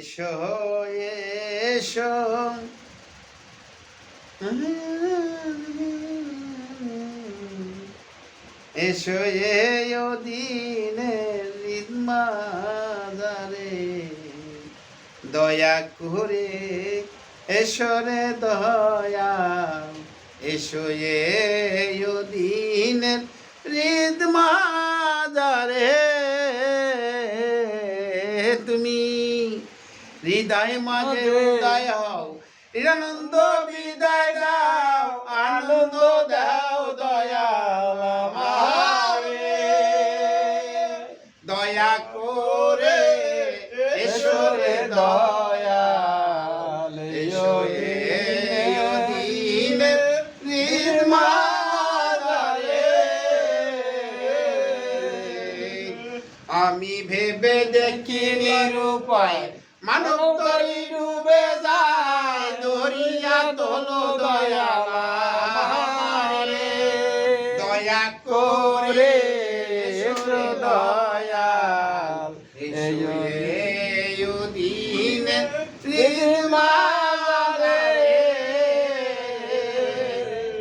এসো এসো। এসো এ দিনে নিদমাজারে দয়া করে এসো রে দয়া এসো এ দিনে হৃদমাজারে হৃদয় মাঝে উদয় হও নিরানন্দ বিদায় দাও আনন্দ দাও দয়া আমারে। দয়া করে এসো রে দয়াল নির্মাণারে আমি ভেবে দেখি নিরুপায় মানব তরি ডুবে যায় দরিয়া তোলো দয়া দয়া করে দয়াল দিনে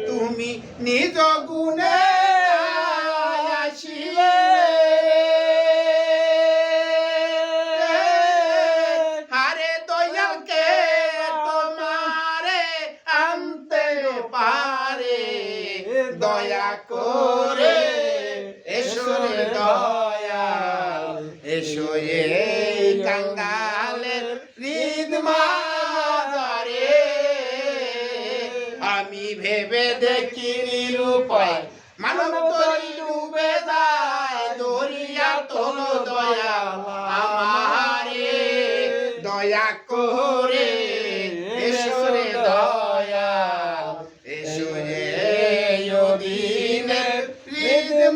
তুমি নিজ গুণে দয়া করে। এসো রে দয়াল, এসো এই কাঙ্গালের হৃদ মাদারে। আমি ভেবে দেখি নিরূপায় মানব তরি ডুবে যায়, দরিয়া তোলো দয়া আমারে। দয়া করে